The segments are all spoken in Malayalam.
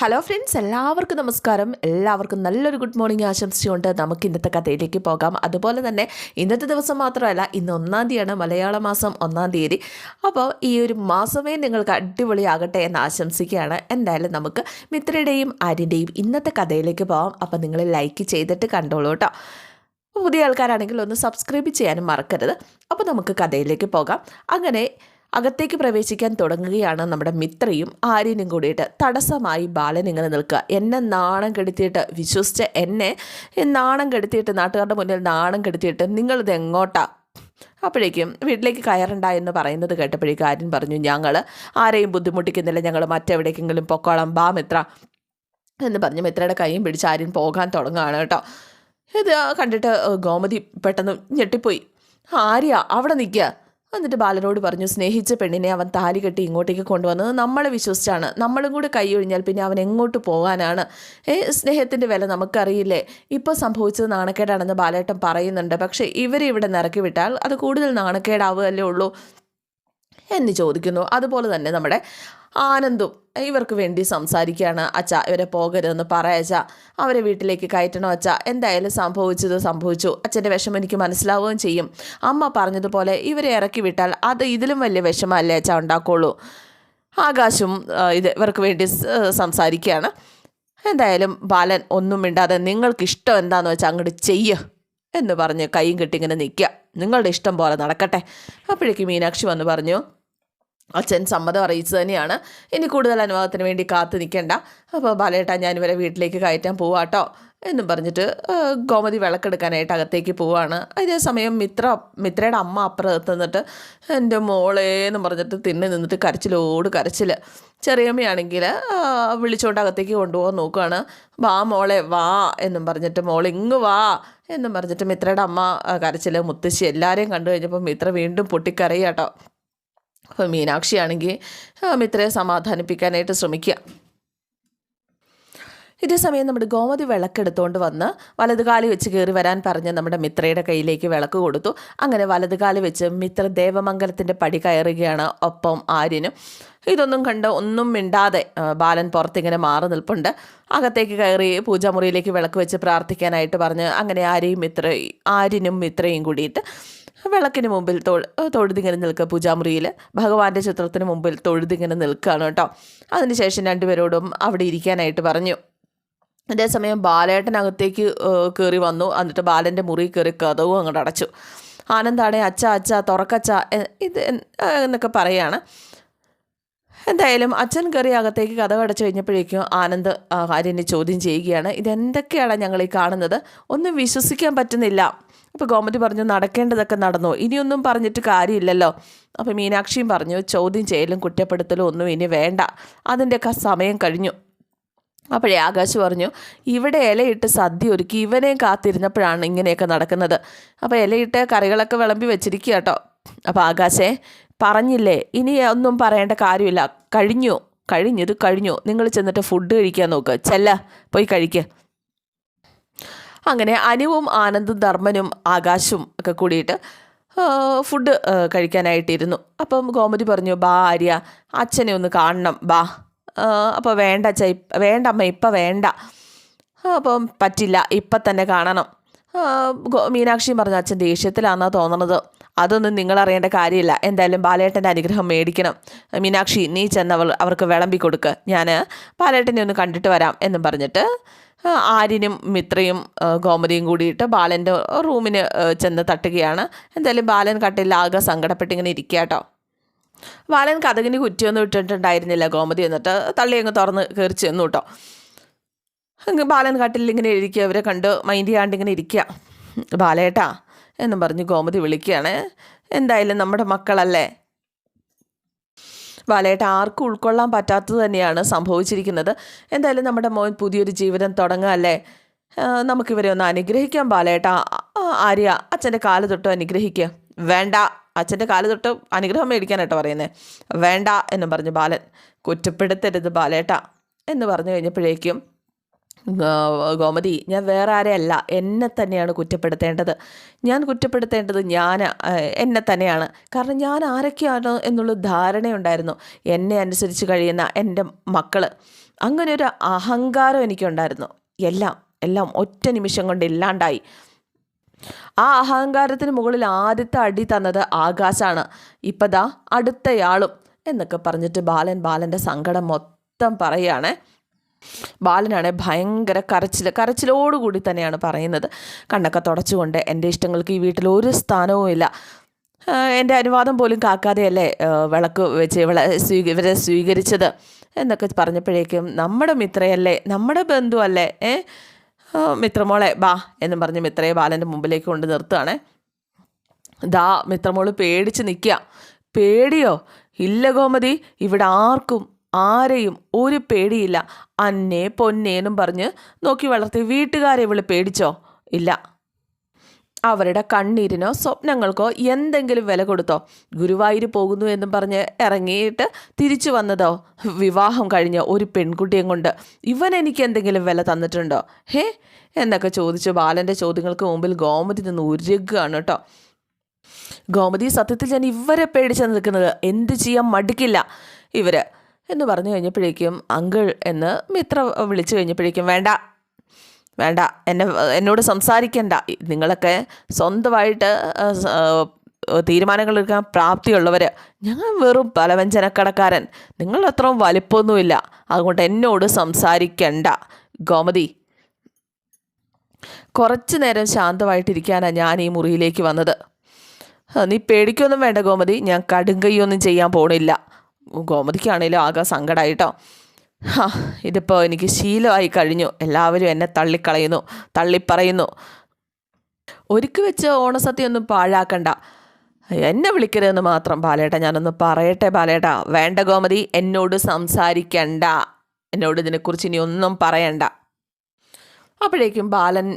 ഹലോ ഫ്രണ്ട്സ് എല്ലാവർക്കും നമസ്കാരം. എല്ലാവർക്കും നല്ലൊരു ഗുഡ് മോർണിംഗ് ആശംസിച്ചുകൊണ്ട് നമുക്ക് ഇന്നത്തെ കഥയിലേക്ക് പോകാം. അതുപോലെ തന്നെ ഇന്നത്തെ ദിവസം മാത്രമല്ല ഇന്ന് ഒന്നാം തീയതിയാണ് മലയാള മാസം ഒന്നാം തീയതി. അപ്പോൾ ഈ ഒരു മാസമേ നിങ്ങൾക്ക് അടിപൊളിയാകട്ടെ എന്ന് ആശംസിക്കുകയാണ്. എന്തായാലും നമുക്ക് മിത്രയുടെയും ആര്യന്റെയും ഇന്നത്തെ കഥയിലേക്ക് പോകാം അപ്പോൾ നിങ്ങൾ ലൈക്ക് ചെയ്തിട്ട് കണ്ടോളൂ കേട്ടോ പുതിയ ആൾക്കാരാണെങ്കിൽ ഒന്ന് സബ്സ്ക്രൈബ് ചെയ്യാനും മറക്കരുത്. അപ്പോൾ നമുക്ക് കഥയിലേക്ക് പോകാം. അങ്ങനെ അകത്തേക്ക് പ്രവേശിക്കാൻ തുടങ്ങുകയാണ് നമ്മുടെ മിത്രയും ആര്യനും കൂടിയിട്ട്. തടസ്സമായി ബാലൻ ഇങ്ങനെ നിൽക്കുക. എന്നെ നാണം കെടുത്തിയിട്ട് വിശ്വസിച്ച എന്നെ നാണം കെടുത്തിയിട്ട് നാട്ടുകാരുടെ മുന്നിൽ നാണം കെടുത്തിയിട്ട് നിങ്ങളിത് എങ്ങോട്ടാ? അപ്പോഴേക്കും വീട്ടിലേക്ക് കയറണ്ട എന്ന് പറയുന്നത് കേട്ടപ്പോഴേക്കും ആര്യൻ പറഞ്ഞു ഞങ്ങൾ ആരെയും ബുദ്ധിമുട്ടിക്കുന്നില്ല. ഞങ്ങൾ മറ്റെവിടേക്കെങ്കിലും പൊക്കോളാം. ബാ മിത്ര. എന്ന് പറഞ്ഞ് മിത്രയുടെ കൈയും പിടിച്ച് ആര്യൻ പോകാൻ തുടങ്ങുകയാണ് കേട്ടോ. ഇത് കണ്ടിട്ട് ഗോമതി പെട്ടെന്ന് ഞെട്ടിപ്പോയി. ആര്യ അവിടെ നിൽക്കുക എന്നിട്ട് ബാലനോട് പറഞ്ഞു സ്നേഹിച്ച പെണ്ണിനെ അവൻ താലി കെട്ടി ഇങ്ങോട്ടേക്ക് കൊണ്ടുവന്നത് നമ്മളെ വിശ്വസിച്ചാണ്. നമ്മളും കൂടെ കൈ ഒഴിഞ്ഞാൽ പിന്നെ അവൻ എങ്ങോട്ട് പോകാനാണ്. ഏ സ്നേഹത്തിന്റെ വില നമുക്കറിയില്ലേ? ഇപ്പോൾ സംഭവിച്ചത് നാണക്കേടാണെന്ന് ബാലേട്ടൻ പറയുന്നുണ്ട്. പക്ഷേ ഇവരെ ഇവിടെ നിറക്കി വിട്ടാൽ അത് കൂടുതൽ നാണക്കേടാവുകയല്ലേ ഉള്ളൂ? എന്ന് ചോദിക്കുന്നു. അതുപോലെ തന്നെ നമ്മുടെ ആനന്ദും ഇവർക്ക് വേണ്ടി സംസാരിക്കുകയാണ്. അച്ഛ ഇവരെ പോകരുതെന്ന് പറയച്ച അവരെ വീട്ടിലേക്ക് കയറ്റണോ അച്ഛ? എന്തായാലും സംഭവിച്ചത് സംഭവിച്ചു. അച്ഛന്റെ വിഷമം എനിക്ക് മനസ്സിലാവുകയും ചെയ്യും. അമ്മ പറഞ്ഞതുപോലെ ഇവരെ ഇറക്കി വിട്ടാൽ അത് ഇതിലും വലിയ വിഷമമല്ലേ അച്ഛ ഉണ്ടാക്കുള്ളൂ? ആകാശും ഇത് ഇവർക്ക് വേണ്ടി സംസാരിക്കുകയാണ്. എന്തായാലും ബാലൻ ഒന്നും മിണ്ടാതെ നിങ്ങൾക്ക് ഇഷ്ടം എന്താണെന്ന് വെച്ചാൽ അങ്ങോട്ട് ചെയ്യുക എന്ന് പറഞ്ഞ് കൈയും കെട്ടി ഇങ്ങനെ നിൽക്കുക. നിങ്ങളുടെ ഇഷ്ടം പോലെ നടക്കട്ടെ. അപ്പോഴേക്കും മീനാക്ഷി വന്ന് പറഞ്ഞു അച്ഛൻ സമ്മതം അറിയിച്ചു തന്നെയാണ്. ഇനി കൂടുതൽ അനുഭവത്തിന് വേണ്ടി കാത്തു നിൽക്കണ്ട. അപ്പോൾ ബാലേട്ട ഞാനിവരെ വീട്ടിലേക്ക് കയറ്റാൻ പോവാട്ടോ എന്നും പറഞ്ഞിട്ട് ഗോമതി വിളക്കെടുക്കാനായിട്ട് അകത്തേക്ക് പോവാണ്. അതേസമയം മിത്ര മിത്രയുടെ അമ്മ അപ്പുറത്ത് നിന്നിട്ട് എന്റെ മോളേ എന്ന് പറഞ്ഞിട്ട് തിന്ന് നിന്നിട്ട് കരച്ചിലോട് കരച്ചിൽ ചെറിയമ്മയാണെങ്കിൽ വിളിച്ചുകൊണ്ട് അകത്തേക്ക് കൊണ്ടുപോകാൻ നോക്കുകയാണ് വാ മോളെ വാ എന്നും പറഞ്ഞിട്ട് മോൾ ഇങ്ങ് വാ എന്നും പറഞ്ഞിട്ട് മിത്രയുടെ അമ്മ കരച്ചിൽ മുത്തശ്ശി എല്ലാവരെയും കണ്ടു കഴിഞ്ഞപ്പോൾ മിത്ര വീണ്ടും പൊട്ടിക്കരയാട്ടോ അപ്പോൾ മീനാക്ഷിയാണെങ്കിൽ മിത്രയെ സമാധാനിപ്പിക്കാനായിട്ട് ശ്രമിക്കുക ഇതേ സമയം നമ്മുടെ ഗോമതി വിളക്കെടുത്തുകൊണ്ട് വന്ന് വലതുകാലി വെച്ച് കയറി വരാൻ പറഞ്ഞ് നമ്മുടെ മിത്രയുടെ കയ്യിലേക്ക് വിളക്ക് കൊടുത്തു. അങ്ങനെ വലതുകാലി വെച്ച് മിത്ര ദേവമംഗലത്തിന്റെ പടി കയറുകയാണ് ഒപ്പം ആര്യനും. ഇതൊന്നും കണ്ട് ഒന്നും മിണ്ടാതെ ബാലൻ പുറത്തിങ്ങനെ മാറി നിൽപ്പുണ്ട്. അകത്തേക്ക് കയറി പൂജാമുറിയിലേക്ക് വിളക്ക് വെച്ച് പ്രാർത്ഥിക്കാനായിട്ട് പറഞ്ഞ് അങ്ങനെ ആരെയും മിത്ര ആര്യനും മിത്രയും കൂടിയിട്ട് വിളക്കിന് മുമ്പിൽ തൊ തൊഴുതിങ്ങനെ നിൽക്കുക പൂജാമുറിയിൽ ഭഗവാന്റെ ചിത്രത്തിന് മുമ്പിൽ തൊഴുതിങ്ങനെ നിൽക്കുകയാണ് കേട്ടോ. അതിനുശേഷം രണ്ടുപേരോടും അവിടെ ഇരിക്കാനായിട്ട് പറഞ്ഞു. അതേസമയം ബാലേട്ടനകത്തേക്ക് കയറി വന്നു. എന്നിട്ട് ബാലന്റെ മുറി കയറി കഥവും അങ്ങോട്ട് അടച്ചു. ആനന്ദാണെ അച്ഛ അച്ഛ തുറക്കച്ച ഇത് എന്നൊക്കെ പറയാണ്. എന്തായാലും അച്ഛൻ കയറി അകത്തേക്ക് കഥ അടച്ചു കഴിഞ്ഞപ്പോഴേക്കും ആനന്ദ് ആര്യനെ ചോദ്യം ചെയ്യുകയാണ്. ഇതെന്തൊക്കെയാണ് ഞങ്ങൾ ഈ കാണുന്നത്? ഒന്നും വിശ്വസിക്കാൻ പറ്റുന്നില്ല. അപ്പോൾ ഗോമതി പറഞ്ഞു നടക്കേണ്ടതൊക്കെ നടന്നു? ഇനിയൊന്നും പറഞ്ഞിട്ട് കാര്യമില്ലല്ലോ. അപ്പോൾ മീനാക്ഷിയും പറഞ്ഞു ചോദ്യം ചെയ്യലും കുറ്റപ്പെടുത്തലും ഒന്നും ഇനി വേണ്ട. അതിന്റെയൊക്കെ സമയം കഴിഞ്ഞു. അപ്പോഴേ ആകാശ് പറഞ്ഞു ഇവിടെ ഇലയിട്ട് സദ്യ ഒരുക്കി ഇവനെയും കാത്തിരുന്നപ്പോഴാണ് ഇങ്ങനെയൊക്കെ നടക്കുന്നത്. അപ്പോൾ ഇലയിട്ട് കറികളൊക്കെ വിളമ്പി വെച്ചിരിക്കുക കേട്ടോ അപ്പോൾ ആകാശേ പറഞ്ഞില്ലേ? ഇനി ഒന്നും പറയേണ്ട കാര്യമില്ല. കഴിഞ്ഞു. കഴിഞ്ഞത് കഴിഞ്ഞു. നിങ്ങൾ ചെന്നിട്ട് ഫുഡ് കഴിക്കാൻ നോക്കുക ചെല്ല. പോയി കഴിക്കുക അങ്ങനെ അനുവും ആനന്ദും ധർമ്മനും ആകാശും ഒക്കെ കൂടിയിട്ട് ഫുഡ് കഴിക്കാനായിട്ടിരുന്നു. അപ്പം ഗോമതി പറഞ്ഞു ബാ ആര്യ അച്ഛനെ ഒന്ന് കാണണം. ബാ. അപ്പോൾ വേണ്ട അച്ഛ വേണ്ട അമ്മ ഇപ്പം വേണ്ട. അപ്പം പറ്റില്ല. ഇപ്പം തന്നെ കാണണം. മീനാക്ഷിയും പറഞ്ഞു അച്ഛൻ ദേഷ്യത്തിലാണെന്നാണ് തോന്നണത്. അതൊന്നും നിങ്ങൾ അറിയേണ്ട കാര്യമില്ല. എന്തായാലും ബാലേട്ടന്റെ അനുഗ്രഹം മേടിക്കണം. മീനാക്ഷി നീ ചെന്ന് അവൾ അവർക്ക് വിളമ്പി കൊടുക്ക്. ഞാൻ ബാലേട്ടനെ ഒന്ന് കണ്ടിട്ട് വരാം എന്നും പറഞ്ഞിട്ട് ആര്യനും മിത്രയും ഗോമതിയും കൂടിയിട്ട് ബാലന്റെ റൂമിന് ചെന്ന് തട്ടുകയാണ്. എന്തായാലും ബാലൻ കട്ടിൽ ആകെ സങ്കടപ്പെട്ടിങ്ങനെ ഇരിക്കുക കേട്ടോ ബാലൻ കഥകിന് കുറ്റിയൊന്നും ഇട്ടിട്ടുണ്ടായിരുന്നില്ല ഗോമതി എന്നിട്ട് തള്ളി അങ്ങ് തുറന്ന് കയറി ചെന്നു കേട്ടോ ബാലൻ കട്ടിലിങ്ങനെ ഇരിക്കുക. അവരെ കണ്ട് മൈൻഡ് ചെയ്യാണ്ട് ഇങ്ങനെ ഇരിക്കുക. ബാലേട്ടാ എന്നും പറഞ്ഞ് ഗോമതി വിളിക്കുകയാണ്. എന്തായാലും നമ്മുടെ മക്കളല്ലേ? ബാലേട്ട ആർക്കും ഉൾക്കൊള്ളാൻ പറ്റാത്തത് തന്നെയാണ് സംഭവിച്ചിരിക്കുന്നത്. എന്തായാലും നമ്മുടെ മോൻ പുതിയൊരു ജീവിതം തുടങ്ങുക അല്ലേ നമുക്കിവരെ ഒന്ന് അനുഗ്രഹിക്കാം ബാലേട്ട. ആര്യ അച്ഛന്റെ കാൽ തൊട്ട് അനുഗ്രഹിക്കുക വേണ്ട അച്ഛന്റെ കാൽ തൊട്ട് അനുഗ്രഹം മേടിക്കാനായിട്ടോ പറയുന്നത് വേണ്ട എന്ന് പറഞ്ഞു ബാലൻ കുറ്റപ്പെടുത്തരുത് ബാലേട്ട എന്ന് പറഞ്ഞു കഴിഞ്ഞപ്പോഴേക്കും ഗോമതി ഞാൻ വേറെ ആരെയല്ല. എന്നെ തന്നെയാണ് കുറ്റപ്പെടുത്തേണ്ടത്. ഞാൻ കുറ്റപ്പെടുത്തേണ്ടത് ഞാൻ എന്നെ തന്നെയാണ്. കാരണം ഞാൻ ആരൊക്കെയാണ് എന്നുള്ള ധാരണയുണ്ടായിരുന്നു. എന്നെ അനുസരിച്ച് കഴിയുന്ന എന്റെ മക്കൾ അങ്ങനെ ഒരു അഹങ്കാരം എനിക്കുണ്ടായിരുന്നു. എല്ലാം എല്ലാം ഒറ്റ നിമിഷം കൊണ്ട് ഇല്ലാണ്ടായി. ആ അഹങ്കാരത്തിന് മുകളിൽ ആദ്യത്തെ അടി തന്നത് ആകാശാണ്. ഇപ്പതാ അടുത്തയാളും എന്നൊക്കെ പറഞ്ഞിട്ട് ബാലൻ ബാലന്റെ സങ്കടം മൊത്തം പറയുകയാണേ. ബാലനാണെ ഭയങ്കര കരച്ചിൽ കരച്ചിലോടുകൂടി തന്നെയാണ് പറയുന്നത്. കണ്ണൊക്കെ തുടച്ചുകൊണ്ട് എന്റെ ഇഷ്ടങ്ങൾക്ക് ഈ വീട്ടിൽ ഒരു സ്ഥാനവും ഇല്ല. എന്റെ അനുവാദം പോലും കാക്കാതെയല്ലേ വിളക്ക് വെച്ച് ഇവളെ സ്വീക ഇവരെ സ്വീകരിച്ചത്? എന്നൊക്കെ പറഞ്ഞപ്പോഴേക്കും നമ്മുടെ മിത്രയല്ലേ നമ്മുടെ ബന്ധുവല്ലേ ഏ? മിത്രമോളെ ബാ എന്നും പറഞ്ഞ് മിത്രയെ ബാലന്റെ മുമ്പിലേക്ക് കൊണ്ട് നിർത്തുകയാണേ. ദാ മിത്രമോൾ പേടിച്ച് നിൽക്കുക. പേടിയോ? ഇല്ല ഗോമതി ഇവിടെ ആർക്കും ആരെയും ഒരു പേടിയില്ല. അന്നേ പൊന്നേന്നും പറഞ്ഞ് നോക്കി വളർത്തി വീട്ടുകാരെ ഇവൾ പേടിച്ചോ? ഇല്ല. അവരുടെ കണ്ണീരിനോ സ്വപ്നങ്ങൾക്കോ എന്തെങ്കിലും വില കൊടുത്തോ? ഗുരുവായൂർ പോകുന്നു എന്നും പറഞ്ഞ് ഇറങ്ങിയിട്ട് തിരിച്ചു വന്നതോ? വിവാഹം കഴിഞ്ഞ ഒരു പെൺകുട്ടിയും കൊണ്ട് ഇവൻ എനിക്ക് എന്തെങ്കിലും വില തന്നിട്ടുണ്ടോ? ഹേ? എന്നൊക്കെ ചോദിച്ച് ബാലന്റെ ചോദ്യങ്ങൾക്ക് മുമ്പിൽ ഗോമതി നിന്ന് ഉരുകുകയാണ് കേട്ടോ. ഗോമതി സത്യത്തിൽ ഞാൻ ഇവരെ പേടിച്ച് നിൽക്കുന്നത് എന്ത് ചെയ്യാൻ മടിക്കില്ല. ഇവർ എന്ന് പറഞ്ഞു കഴിഞ്ഞപ്പോഴേക്കും അങ്കിൾ എന്ന് മിത്ര വിളിച്ചു കഴിഞ്ഞപ്പോഴേക്കും വേണ്ട വേണ്ട എന്നെ എന്നോട് സംസാരിക്കണ്ട. നിങ്ങളൊക്കെ സ്വന്തമായിട്ട് തീരുമാനങ്ങൾ എടുക്കാൻ പ്രാപ്തിയുള്ളവർ ഞങ്ങൾ വെറും പലവ്യഞ്ജനക്കടക്കാരൻ. നിങ്ങൾ വലിപ്പമൊന്നുമില്ല. അതുകൊണ്ട് എന്നോട് സംസാരിക്കണ്ട. ഗോമതി കുറച്ച് നേരം ശാന്തമായിട്ടിരിക്കാനാണ് ഞാൻ ഈ മുറിയിലേക്ക് വന്നത്. നീ പേടിക്കൊന്നും വേണ്ട ഗോമതി. ഞാൻ കടുങ്കയ്യൊന്നും ചെയ്യാൻ പോണില്ല. ഗോമതിക്കാണേലും ആകെ സങ്കടമായിട്ടോ ഹാ ഇതിപ്പോൾ എനിക്ക് ശീലമായി കഴിഞ്ഞു. എല്ലാവരും എന്നെ തള്ളിക്കളയുന്നു തള്ളിപ്പറയുന്നു. ഒരുക്കി വെച്ച് ഓണസദ്യയൊന്നും പാഴാക്കണ്ട. എന്നെ വിളിക്കരുതെന്ന് മാത്രം ബാലേട്ട ഞാനൊന്ന് പറയട്ടെ ബാലേട്ട. വേണ്ട ഗോമതി എന്നോട് സംസാരിക്കണ്ട. എന്നോട് ഇതിനെക്കുറിച്ച് ഇനി ഒന്നും പറയണ്ട. അപ്പോഴേക്കും ബാലൻ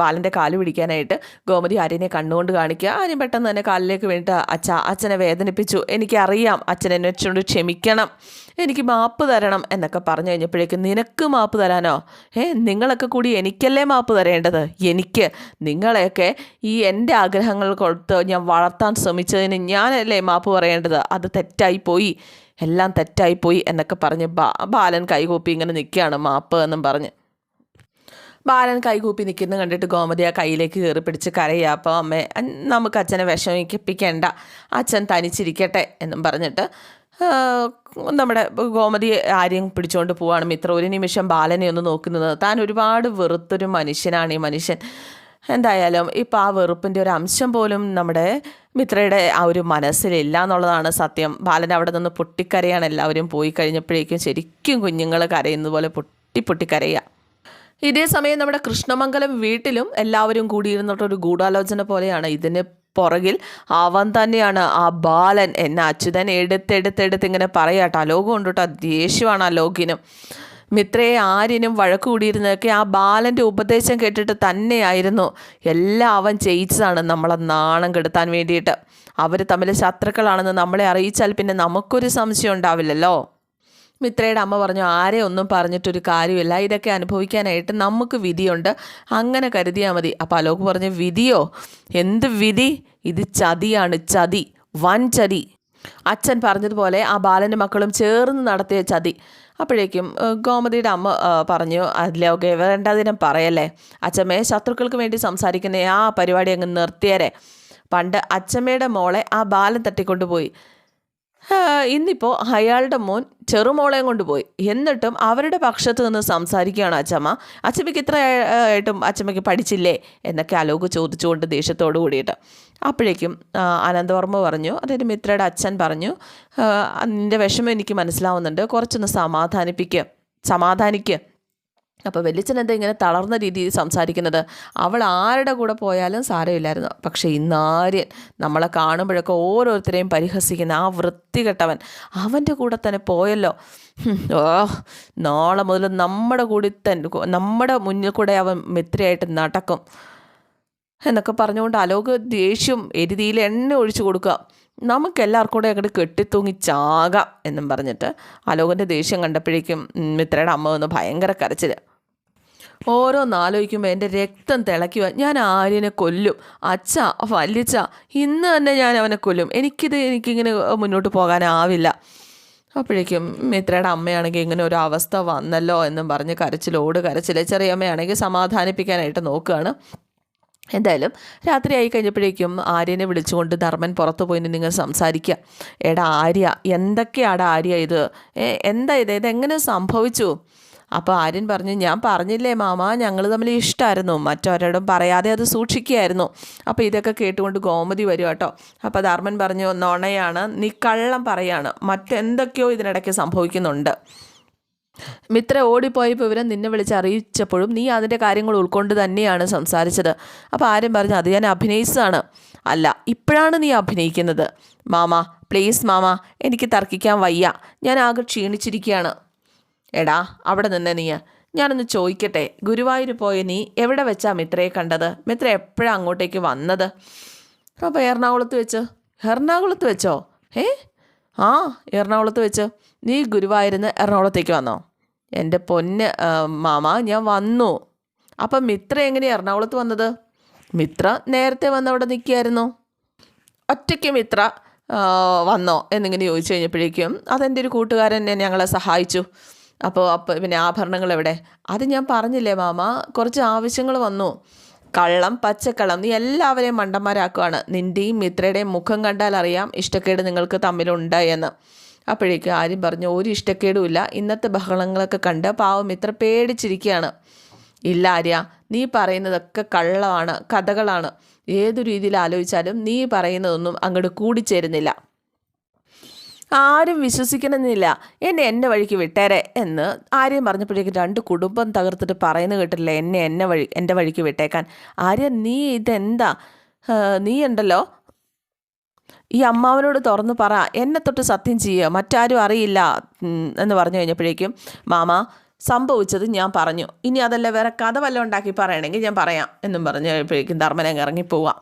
ബാലന്റെ കാൽ പിടിക്കാനായിട്ട് ഗോമതി ആര്യനെ കണ്ണുകൊണ്ട് കാണിക്കുക. ആര്യം പെട്ടെന്ന് തന്നെ കാലിലേക്ക് വേണ്ടിയിട്ട് അച്ഛ അച്ഛനെ വേദനിപ്പിച്ചു. എനിക്കറിയാം അച്ഛൻ എന്നെ വെച്ചുകൊണ്ട് ക്ഷമിക്കണം. എനിക്ക് മാപ്പ് തരണം എന്നൊക്കെ പറഞ്ഞു കഴിഞ്ഞപ്പോഴേക്കും നിനക്ക് മാപ്പ് തരാനോ? ഏ നിങ്ങളൊക്കെ കൂടി എനിക്കല്ലേ മാപ്പ് തരേണ്ടത്? എനിക്ക്. നിങ്ങളെയൊക്കെ ഈ എന്റെ ആഗ്രഹങ്ങൾ കൊടുത്ത് ഞാൻ വളർത്താൻ ശ്രമിച്ചതിന് ഞാനല്ലേ മാപ്പ് പറയേണ്ടത്? അത് തെറ്റായിപ്പോയി എല്ലാം തെറ്റായിപ്പോയി എന്നൊക്കെ പറഞ്ഞ് ബാ ബാലൻ കൈകൂപ്പി ഇങ്ങനെ നിൽക്കുകയാണ് മാപ്പ് എന്നും പറഞ്ഞ്. ബാലൻ കൈകൂപ്പി നിൽക്കുന്നത് കണ്ടിട്ട് ഗോമതി ആ കയ്യിലേക്ക് കയറി പിടിച്ച് കരയുക അപ്പോൾ അമ്മ നമുക്ക് അച്ഛനെ വിഷമിപ്പിക്കേണ്ട. അച്ഛൻ തനിച്ചിരിക്കട്ടെ എന്നും പറഞ്ഞിട്ട് നമ്മുടെ ഗോമതി ആര്യം പിടിച്ചുകൊണ്ട് പോവാണ്. മിത്ര ഒരു നിമിഷം ബാലനെ ഒന്ന് നോക്കുന്നത്. താൻ ഒരുപാട് വെറുത്തൊരു മനുഷ്യനാണ് ഈ മനുഷ്യൻ. എന്തായാലും ഇപ്പം ആ വെറുപ്പിന്റെ ഒരു അംശം പോലും നമ്മുടെ മിത്രയുടെ ആ ഒരു മനസ്സിലില്ല എന്നുള്ളതാണ് സത്യം. ബാലൻ അവിടെ നിന്ന് പൊട്ടിക്കരയാണ്. എല്ലാവരും പോയി കഴിഞ്ഞപ്പോഴേക്കും ശരിക്കും കുഞ്ഞുങ്ങൾ കരയുന്നത് പോലെ പൊട്ടി പൊട്ടിക്കരയുക ഇതേ സമയം നമ്മുടെ കൃഷ്ണമംഗലം വീട്ടിലും എല്ലാവരും കൂടിയിരുന്നിട്ടൊരു ഗൂഢാലോചന പോലെയാണ് ഇതിന് പുറകിൽ. അവൻ തന്നെയാണ് ആ ബാലൻ എന്നെ അച്യുതൻ എടുത്തെടുത്തെടുത്ത് ഇങ്ങനെ പറയാട്ടോ. അലോകം ഉണ്ട് കേട്ടോ. ദേഷ്യമാണ് അലോകിനും മിത്രയെ ആരിനും വഴക്ക് കൂടിയിരുന്നതൊക്കെ ആ ബാലന്റെ ഉപദേശം കേട്ടിട്ട് തന്നെയായിരുന്നു. എല്ലാം അവൻ ചെയ്യിച്ചതാണ് നമ്മളെ നാണം കെടുത്താൻ വേണ്ടിയിട്ട്. അവർ തമ്മിൽ ശത്രുക്കളാണെന്ന് നമ്മളെ അറിയിച്ചാൽ പിന്നെ നമുക്കൊരു സംശയം ഉണ്ടാവില്ലല്ലോ. മിത്രയുടെ അമ്മ പറഞ്ഞു ആരെ ഒന്നും പറഞ്ഞിട്ടൊരു കാര്യമില്ല. ഇതൊക്കെ അനുഭവിക്കാനായിട്ട് നമുക്ക് വിധിയുണ്ട്. അങ്ങനെ കരുതിയാൽ മതി. അപ്പോൾ അലോക് പറഞ്ഞു വിധിയോ? എന്ത് വിധി? ഇത് ചതിയാണ്. ചതി. വൻ ചതി. അച്ഛൻ പറഞ്ഞതുപോലെ ആ ബാലന്റെ മക്കളും ചേർന്ന് നടത്തിയ ചതി. അപ്പോഴേക്കും ഗോമതിയുടെ അമ്മ പറഞ്ഞു അതിലൊക്കെ വേണ്ടതിനും പറയല്ലേ? അച്ഛമ്മേ ശത്രുക്കൾക്ക് വേണ്ടി സംസാരിക്കുന്ന ആ പരിപാടി അങ്ങ് നിർത്തിയരെ. പണ്ട് അച്ഛമ്മയുടെ മോളെ ആ ബാലൻ തട്ടിക്കൊണ്ടുപോയി. ഇന്നിപ്പോൾ അയാളുടെ മോൻ ചെറുമോളെയും കൊണ്ടുപോയി. എന്നിട്ടും അവരുടെ പക്ഷത്ത് നിന്ന് സംസാരിക്കുകയാണ് അച്ചമ്മ. അച്ചമ്മയ്ക്ക് ഇത്ര ആയിട്ടും അച്ചമ്മയ്ക്ക് പഠിച്ചില്ലേ? എന്നൊക്കെ അലോക് ചോദിച്ചുകൊണ്ട് ദേഷ്യത്തോടു കൂടിയിട്ട്. അപ്പോഴേക്കും അനന്തവർമ്മ പറഞ്ഞു അതായത് മിത്രയുടെ അച്ഛൻ പറഞ്ഞു നിന്റെ വിഷമം എനിക്ക് മനസ്സിലാവുന്നുണ്ട്. കുറച്ചൊന്ന് സമാധാനിപ്പിക്കുക സമാധാനിക്കുക അപ്പോൾ വെല്ലിച്ചൻ എന്താ ഇങ്ങനെ തളർന്ന രീതിയിൽ സംസാരിക്കുന്നത്? അവൾ ആരുടെ കൂടെ പോയാലും സാരമില്ലായിരുന്നു. പക്ഷേ ഇന്ന് ആര്യൻ നമ്മളെ കാണുമ്പോഴൊക്കെ ഓരോരുത്തരെയും പരിഹസിക്കുന്ന ആ വൃത്തികെട്ടവൻ അവന്റെ കൂടെ തന്നെ പോയല്ലോ. ഓ നാളെ മുതൽ നമ്മുടെ കൂടി തന്നെ നമ്മുടെ മുന്നിൽ കൂടെ അവൻ മിത്രയായിട്ട് നടക്കും. എന്നൊക്കെ പറഞ്ഞുകൊണ്ട് അലോക ദേഷ്യം എരുതിയിൽ എണ്ണ ഒഴിച്ചു കൊടുക്കുക. നമുക്ക് എല്ലാവർക്കും കൂടെ അങ്ങോട്ട് കെട്ടിത്തൂങ്ങി ചാകാം എന്നും പറഞ്ഞിട്ട് അലോകന്റെ ദേഷ്യം കണ്ടപ്പോഴേക്കും മിത്രയുടെ അമ്മ വന്ന് ഭയങ്കര കരച്ചിൽ ഓരോന്നാലോചിക്കുമ്പോൾ എന്റെ രക്തം തിളയ്ക്കുക. ഞാൻ ആര്യനെ കൊല്ലും. അച്ഛ വല്യച്ഛ ഇന്ന് തന്നെ ഞാൻ അവനെ കൊല്ലും. എനിക്കിത് എനിക്കിങ്ങനെ മുന്നോട്ട് പോകാനാവില്ല. അപ്പോഴേക്കും മിത്രയുടെ അമ്മയാണെങ്കിൽ ഇങ്ങനെ ഒരു അവസ്ഥ വന്നല്ലോ എന്നും പറഞ്ഞ് കരച്ചിലോട് കരച്ചിൽ ചെറിയമ്മയാണെങ്കിൽ സമാധാനിപ്പിക്കാനായിട്ട് നോക്കുകയാണ്. എന്തായാലും രാത്രി ആയി കഴിഞ്ഞപ്പോഴേക്കും ആര്യനെ വിളിച്ചുകൊണ്ട് ധർമ്മൻ പുറത്തു പോയി നിങ്ങൾ സംസാരിക്കുക. എടാ ആര്യ എന്തൊക്കെയാടാ ആര്യ ഇത്? എന്താ ഇത്? ഇതെങ്ങനെ സംഭവിച്ചു? അപ്പോൾ ആര്യൻ പറഞ്ഞു ഞാൻ പറഞ്ഞില്ലേ മാമ ഞങ്ങൾ തമ്മിൽ ഇഷ്ടമായിരുന്നു മറ്റൊരിടം പറയാതെ അത് സൂക്ഷിക്കുകയായിരുന്നു. അപ്പോൾ ഇതൊക്കെ കേട്ടുകൊണ്ട് ഗോമതി വരും കേട്ടോ. അപ്പോൾ ധർമ്മൻ പറഞ്ഞു നുണയാണ് നീ കള്ളം പറയാണ്. മറ്റെന്തൊക്കെയോ ഇതിനിടയ്ക്ക് സംഭവിക്കുന്നുണ്ട്. മിത്ര ഓടിപ്പോയപ്പോൾ ഇവരെ നിന്നെ വിളിച്ച് അറിയിച്ചപ്പോഴും നീ അതിന്റെ കാര്യങ്ങൾ ഉൾക്കൊണ്ട് തന്നെയാണ് സംസാരിച്ചത്. അപ്പോൾ ആരും പറഞ്ഞു അത് ഞാൻ അഭിനയിച്ചതാണ്. അല്ല ഇപ്പോഴാണ് നീ അഭിനയിക്കുന്നത്. മാമ പ്ലീസ് മാമ എനിക്ക് തർക്കിക്കാൻ വയ്യ. ഞാൻ ആകെ ക്ഷീണിച്ചിരിക്കുകയാണ്. എടാ അവിടെ നിന്ന് നീ. ഞാനൊന്ന് ചോദിക്കട്ടെ ഗുരുവായൂർ പോയ നീ എവിടെ വെച്ചാ മിത്രയെ കണ്ടത്? മിത്ര എപ്പോഴാണ് അങ്ങോട്ടേക്ക് വന്നത്? അപ്പോൾ എറണാകുളത്ത് വെച്ച്. എറണാകുളത്ത് വെച്ചോ? ഏ ആ എറണാകുളത്ത് വെച്ച്. നീ ഗുരുവായൂരിന്ന് എറണാകുളത്തേക്ക് വന്നോ? എന്റെ പൊന്ന് മാമ ഞാൻ വന്നു. അപ്പം മിത്ര എങ്ങനെയാണ് എറണാകുളത്ത് വന്നത്? മിത്ര നേരത്തെ വന്ന് അവിടെ നിൽക്കുകയായിരുന്നു ഒറ്റയ്ക്ക് മിത്ര വന്നോ എന്നിങ്ങനെ ചോദിച്ചു കഴിഞ്ഞപ്പോഴേക്കും അതെന്റെ ഒരു കൂട്ടുകാരൻ ഞങ്ങളെ സഹായിച്ചു. അപ്പോൾ അപ്പോൾ പിന്നെ ആഭരണങ്ങൾ എവിടെ? അത് ഞാൻ പറഞ്ഞില്ലേ മാമ കുറച്ച് ആവശ്യങ്ങൾ വന്നു. കള്ളം പച്ചക്കള്ളം നീ എല്ലാവരെയും മണ്ടന്മാരാക്കുവാണ്. നിന്റെയും മിത്രയുടെയും മുഖം കണ്ടാൽ അറിയാം ഇഷ്ടക്കേട് നിങ്ങൾക്ക് തമ്മിലുണ്ട് എന്ന്. അപ്പോഴേക്ക് ആരും പറഞ്ഞു ഒരു ഇഷ്ടക്കേടും ഇല്ല. ഇന്നത്തെ ബഹളങ്ങളൊക്കെ കണ്ട് പാവം ഇത്ര പേടിച്ചിരിക്കുകയാണ് ഇല്ല ആര്യ നീ പറയുന്നതൊക്കെ കള്ളമാണ് കഥകളാണ്. ഏതു രീതിയിൽ ആലോചിച്ചാലും നീ പറയുന്നതൊന്നും അങ്ങോട്ട് കൂടിച്ചേരുന്നില്ല. ആരും വിശ്വസിക്കണമെന്നില്ല. എന്നെ എന്നെ വഴിക്ക് വിട്ടേരെ എന്ന് ആര്യം പറഞ്ഞപ്പോഴേക്കും രണ്ട് കുടുംബം തകർത്തിട്ട് പറയുന്നത് കേട്ടില്ല എന്നെ എന്നെ വഴി എന്റെ വഴിക്ക് വിട്ടേക്കാൻ. ആര്യ നീ ഇതെന്താ? നീ ഉണ്ടല്ലോ? ഈ അമ്മാവനോട് തുറന്നു പറ. എന്നെ തൊട്ട് സത്യം ചെയ്യുക മറ്റാരും അറിയില്ല. എന്ന് പറഞ്ഞു കഴിഞ്ഞപ്പോഴേക്കും മാമ സംഭവിച്ചത് ഞാൻ പറഞ്ഞു. ഇനി അതല്ല വേറെ കഥ വല്ലതും ഉണ്ടാക്കി പറയണമെങ്കിൽ ഞാൻ പറയാം എന്നും പറഞ്ഞപ്പോഴേക്കും കഴിഞ്ഞപ്പോഴേക്കും ധർമ്മനങ്ങ് ഇറങ്ങിപ്പോവാം.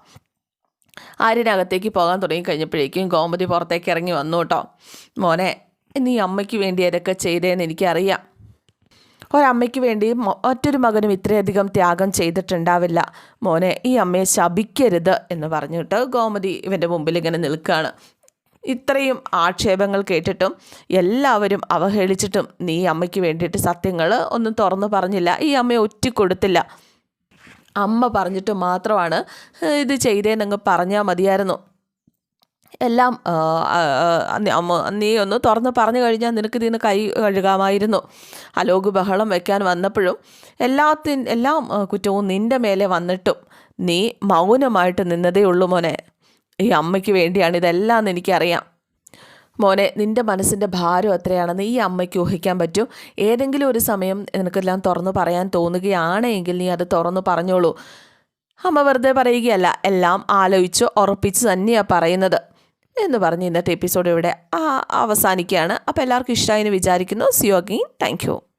ആര്യനകത്തേക്ക് പോകാൻ തുടങ്ങി കഴിഞ്ഞപ്പോഴേക്കും ഗോമതി പുറത്തേക്ക് ഇറങ്ങി വന്നു കേട്ടോ. മോനെ നീ അമ്മയ്ക്ക് വേണ്ടി ഇതൊക്കെ ചെയ്തേന്ന് എനിക്കറിയാം. ഒരമ്മയ്ക്ക് വേണ്ടി മറ്റൊരു മകനും ഇത്രയധികം ത്യാഗം ചെയ്തിട്ടുണ്ടാവില്ല. മോനെ ഈ അമ്മയെ ശപിക്കരുത് എന്ന് പറഞ്ഞിട്ട് ഗോമതി ഇവന്റെ മുമ്പിൽ ഇങ്ങനെ നിൽക്കുകയാണ് ഇത്രയും ആക്ഷേപങ്ങൾ കേട്ടിട്ടും എല്ലാവരും അവഹേളിച്ചിട്ടും നീ അമ്മയ്ക്ക് വേണ്ടിയിട്ട് സത്യങ്ങൾ ഒന്നും തുറന്നു പറഞ്ഞില്ല. ഈ അമ്മയെ ഒറ്റിക്കൊടുത്തില്ല. അമ്മ പറഞ്ഞിട്ട് മാത്രമാണ് ഇത് ചെയ്തേന്നങ്ങ് പറഞ്ഞാൽ മതിയായിരുന്നു. എല്ലാം നീ- ഒന്ന് തുറന്ന് പറഞ്ഞു കഴിഞ്ഞാൽ നിനക്ക് ഇതിന് കൈ കഴുകാമായിരുന്നു. അലോക് ബഹളം വെക്കാൻ വന്നപ്പോഴും എല്ലാത്തി എല്ലാം കുറ്റവും നിന്റെ മേലെ വന്നിട്ടും നീ മൗനമായിട്ട് നിന്നതേ ഉള്ളൂ മോനെ. ഈ അമ്മയ്ക്ക് വേണ്ടിയാണ് ഇതെല്ലാം എനിക്കറിയാം. മോനെ നിന്റെ മനസ്സിന്റെ ഭാരം എത്രയാണെന്ന് ഈ അമ്മയ്ക്ക് ഊഹിക്കാൻ പറ്റും. ഏതെങ്കിലും ഒരു സമയം നിനക്കെല്ലാം തുറന്നു പറയാൻ തോന്നുകയാണെങ്കിൽ നീ അത് തുറന്നു പറഞ്ഞോളൂ. അമ്മ വെറുതെ പറയുകയല്ല എല്ലാം ആലോചിച്ച് ഉറപ്പിച്ച് തന്നെയാണ് പറയുന്നത്. എന്ന് പറഞ്ഞ് ഇന്നത്തെ എപ്പിസോഡ് ഇവിടെ അവസാനിക്കുകയാണ്. അപ്പോൾ എല്ലാവർക്കും ഇഷ്ടമായി എന്ന് വിചാരിക്കുന്നു സിയോഗി താങ്ക് യു